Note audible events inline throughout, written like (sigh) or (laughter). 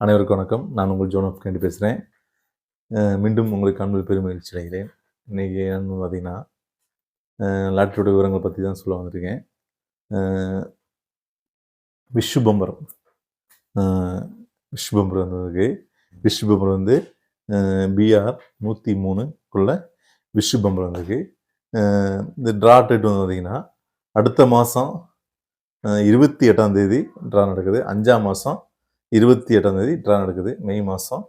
அனைவருக்கும் வணக்கம். நான் உங்கள் ஜோன் ஆஃப் கேண்டி பேசுகிறேன் மீண்டும் உங்களுக்கு காண்பது பெருமகிழ்ச்சி அடைகிறேன். இன்றைக்கி என்னன்னு பார்த்தீங்கன்னா லாட்டரியோட விவரங்களை பற்றி தான் சொல்ல வந்திருக்கேன். அஹ், விஷு பம்பரம் அஹ், விஷு பம்பரம் வந்ததுக்கு விஷு பம்பரம் வந்து பிஆர் நூற்றி மூணுக்குள்ள விஷு பம்பரம் வந்திருக்கு இந்த ட்ரா டேட் வந்து பார்த்திங்கன்னா அடுத்த மாதம் இருபத்தி எட்டாம் தேதி ட்ரா நடக்குது. அஞ்சாம் மாதம் இருபத்தி எட்டாம் தேதி ட்ரா நடக்குது. மே மாதம்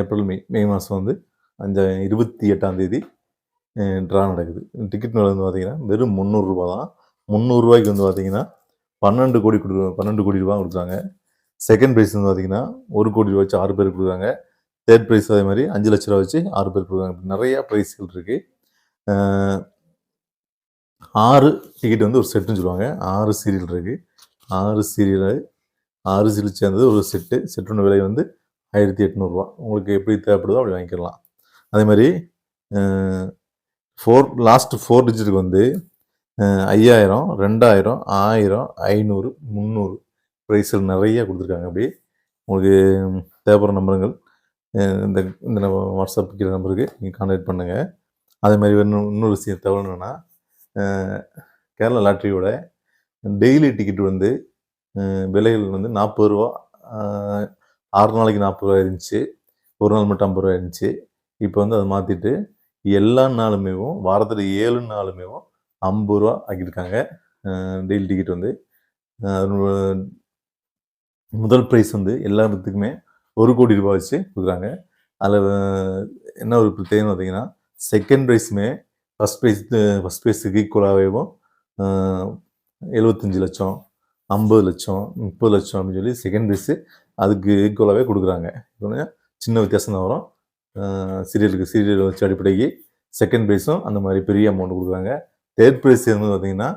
ஏப்ரல் மே மே மாதம் வந்து அஞ்சா இருபத்தி எட்டாம் தேதி ட்ரா நடக்குது. டிக்கெட் விலை வந்து பார்த்திங்கன்னா வெறும் முந்நூறுரூவா தான். முந்நூறுரூவாய்க்கு வந்து பார்த்தீங்கன்னா பன்னெண்டு கோடி கொடு பன்னெண்டு கோடி ரூபா கொடுக்குறாங்க. செகண்ட் ப்ரைஸ் வந்து பார்த்தீங்கன்னா ஒரு கோடி ரூபா வச்சு ஆறு பேர் கொடுக்குறாங்க. தேர்ட் ப்ரைஸ் அதே மாதிரி அஞ்சு லட்ச ரூபா வச்சு ஆறு பேர் கொடுக்குறாங்க. இப்படி நிறையா ப்ரைஸ்கள் இருக்குது ஆறு டிக்கெட் வந்து ஒரு செட்டுன்னு சொல்லுவாங்க. ஆறு சீரியல் இருக்குது ஆறு சீரியல் ஆறு சேர்ந்தது ஒரு செட்டு. செட்டோட விலை வந்து ஆயிரத்தி எட்நூறுரூவா உங்களுக்கு எப்படி தேவைப்படுதோ அப்படி வாங்கிக்கலாம். அதே மாதிரி ஃபோர் லாஸ்ட் ஃபோர் டிஜிட்டுக்கு வந்து ஐயாயிரம் ரெண்டாயிரம் ஆயிரம் ஐநூறு முந்நூறு ப்ரைஸில் நிறைய கொடுத்துருக்காங்க. அப்படி உங்களுக்கு தேவைப்படுற நம்பருங்கள். இந்த இந்த நம்ம வாட்ஸ்அப் இருக்கிற நம்பருக்கு நீங்கள் கான்டாக்ட் பண்ணுங்கள் அதே மாதிரி இன்னும் இன்னொரு விஷயம் தகவல் கேரளா லாட்ரியோட டெய்லி டிக்கெட் வந்து விலைகள் வந்து நாற்பது ரூபா ஆறு நாளைக்கு நாற்பது ரூபா இருந்துச்சு. ஒரு நாள் மட்டும் ஐம்பது ரூபா இருந்துச்சு. இப்போ வந்து அதை மாற்றிட்டு எல்லா நாளுமேவும் வாரத்தில் ஏழு நாளுமேவும் ஐம்பது ரூபா ஆக்கியிருக்காங்க. டெய்லி டிக்கெட் வந்து. முதல் ப்ரைஸ் வந்து எல்லாத்துக்குமே ஒரு கோடி ரூபாய் வச்சு கொடுக்குறாங்க. அதில் என்ன ஒரு பிரத்யேகம் பார்த்தீங்கன்னா செகண்ட் ப்ரைஸுமே ஃபஸ்ட் ப்ரைஸ் ஃபஸ்ட் ப்ரைஸுக்கு ஈக்குவலாகவும் எழுபத்தஞ்சி லட்சம். ஐம்பது லட்சம் முப்பது லட்சம் அப்படின்னு சொல்லி செகண்ட் ப்ரைஸு அதுக்கு ஈக்குவலாகவே கொடுக்குறாங்க. சின்ன வித்தியாசம் தான் வரும். சீரியலுக்கு சீரியல் வச்சு அடிப்படைக்கு செகண்ட் ப்ரைஸும் அந்த மாதிரி பெரிய அமௌண்ட் கொடுக்குறாங்க. தேர்ட் ப்ரைஸ் வந்து பார்த்திங்கன்னா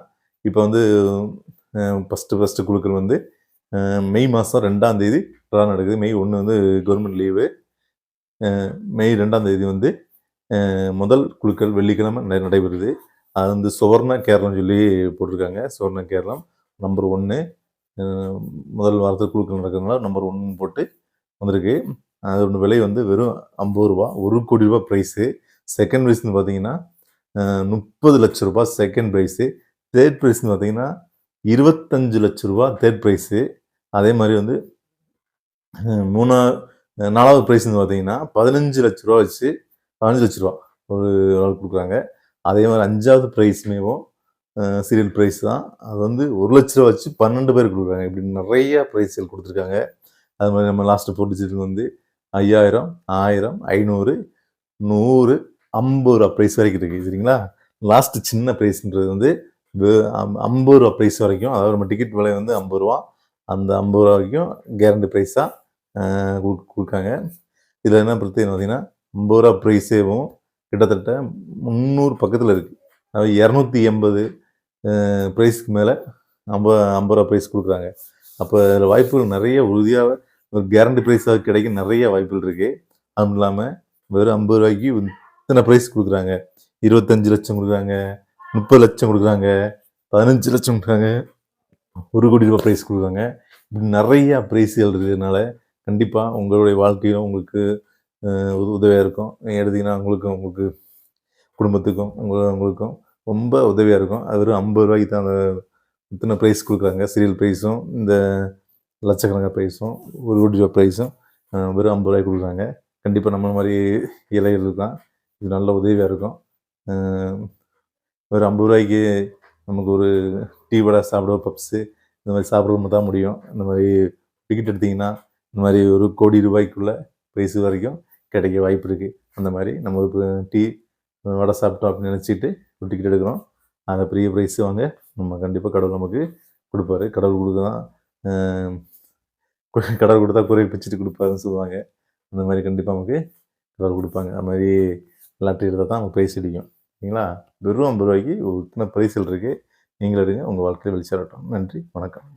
இப்போ வந்து ஃபஸ்ட்டு ஃபஸ்ட்டு குழுக்கள் வந்து அஹ், மே மாதம் ரெண்டாம் தேதி ட்ரா நடக்குது. மே ஒன்று வந்து கவர்மெண்ட் லீவு மே ரெண்டாம் தேதி வந்து முதல் குழுக்கள் வெள்ளிக்கிழமை நடைபெறுது. அது வந்து சுவர்ண கேரளம் சொல்லி போட்டிருக்காங்க. சுவர்ண கேரளம். நம்பர் ஒன்று முதல் வாரத்தில் குழுக்கள் நடக்கிறதுனால நம்பர் ஒன்று போட்டு வந்திருக்கு. அதோட விலை வந்து வெறும் ஐம்பது ரூபா ஒரு கோடி ரூபா ப்ரைஸு செகண்ட் ப்ரைஸ்னு பார்த்தீங்கன்னா முப்பது லட்ச ரூபா செகண்ட் ப்ரைஸு தேர்ட் ப்ரைஸ்னு பார்த்தீங்கன்னா இருபத்தஞ்சு லட்ச ரூபா தேர்ட் ப்ரைஸு அதே மாதிரி வந்து மூணா நாலாவது ப்ரைஸ்னு பார்த்தீங்கன்னா பதினஞ்சு லட்ச ரூபா வச்சு பதினஞ்சு லட்ச ரூபா ஒரு ஆள் கொடுக்குறாங்க. அதே மாதிரி அஞ்சாவது ப்ரைஸ்மேவும் சீரியல் ப்ரைஸ் தான். அது வந்து ஒரு லட்ச ரூபா வச்சு பன்னெண்டு பேர் கொடுக்குறாங்க. இப்படி நிறைய ப்ரைஸ்கள் கொடுத்துருக்காங்க. அது மாதிரி நம்ம லாஸ்ட்டு ஃபோர் வச்சிருக்கு வந்து ஐயாயிரம் ஆயிரம் ஐநூறு நூறு ஐம்பது ரூபா ப்ரைஸ் வரைக்கும் இருக்குது சரிங்களா? லாஸ்ட் சின்ன ப்ரைஸ்ன்றது வந்து அம்- ஐம்பது ரூபா ப்ரைஸ் வரைக்கும் அதாவது நம்ம டிக்கெட் விலை வந்து ஐம்பது ரூபா. அந்த ஐம்பது ரூபா வரைக்கும் கேரண்டி ப்ரைஸாக கொடுக்காங்க. இதில் என்ன பிரச்சனை பார்த்தீங்கன்னா ஐம்பது ரூபா ப்ரைஸேவும் கிட்டத்தட்ட முந்நூறு பக்கத்தில் இருக்குது அதாவது இரநூத்தி எண்பது ப்ரைஸ்க்கு மேலே ஐம்பது ஐம்பது ரூபா ப்ரைஸ் கொடுக்குறாங்க. அப்போ அதில் வாய்ப்புகள் நிறைய உறுதியாக ஒரு கேரண்டி ப்ரைஸாக கிடைக்க நிறைய வாய்ப்புகள் இருக்குது அதுவும் இல்லாமல் வெறும் ஐம்பது ரூபாய்க்கு இத்தனை ப்ரைஸ் கொடுக்குறாங்க. இருபத்தஞ்சு லட்சம் கொடுக்குறாங்க முப்பது லட்சம் கொடுக்குறாங்க பதினஞ்சு லட்சம் கொடுக்குறாங்க ஒரு கோடி ரூபாய் ப்ரைஸ் கொடுக்குறாங்க. இப்படி நிறையா ப்ரைஸ்கள் இருக்கிறதுனால கண்டிப்பாக உங்களுடைய வாழ்க்கையிலும் உங்களுக்கு உதவியாக இருக்கும். எடுத்தீங்கன்னா உங்களுக்கும் உங்களுக்கு குடும்பத்துக்கும் உங்கள் உங்களுக்கும் ரொம்ப உதவியாக இருக்கும். அது வெறும் ஐம்பது ரூபாய்க்கு தான் அந்த இத்தனை ப்ரைஸ் கொடுக்குறாங்க. சீரியல் ப்ரைஸும் இந்த லட்சக்கணக்கான ப்ரைஸும் ஒரு கோடி ரூபா ப்ரைஸும் வெறும் ஐம்பது ரூபாய்க்கு கொடுக்குறாங்க. கண்டிப்பாக நம்ம மாதிரி இலைகள் இருக்கலாம் இது நல்ல உதவியாக இருக்கும். ஒரு ஐம்பது ரூபாய்க்கு நமக்கு ஒரு டீ வடை சாப்பிட பப்ஸு இந்த மாதிரி சாப்பிட தான் முடியும். இந்த மாதிரி டிக்கெட் எடுத்திங்கன்னா இந்த மாதிரி ஒரு கோடி ரூபாய்க்குள்ளே ப்ரைஸ் வரைக்கும் கிடைக்க வாய்ப்பு இருக்குது அந்த மாதிரி நம்ம ஒரு டீ வடை சாப்பிட்டோம் அப்படின்னு நினச்சிட்டு ஒரு டிக்கெட் எடுக்கிறோம். அந்த பெரிய ப்ரைஸ் வாங்க நம்ம கண்டிப்பாக கடவுள் நமக்கு கொடுப்பாரு. கடவுள் கொடுக்கலாம் (laughs) கடவுள் கொடுத்தா குறை பிச்சுட்டு கொடுப்பாருன்னு சொல்லுவாங்க. அந்த மாதிரி கண்டிப்பாக நமக்கு கடவுள் கொடுப்பாங்க. அது மாதிரி லாட்ரி எடுத்தால் தான் நமக்கு ப்ரைஸ் அடிக்கும். சரிங்களா? வெறும் ஐம்பது ரூபாய்க்கு ஒரு இத்தனை பரிசல் இருக்குது நீங்களும் எடுங்க. உங்கள் வாழ்க்கையில் வெளிச்சேரட்டும் நன்றி. வணக்கம்.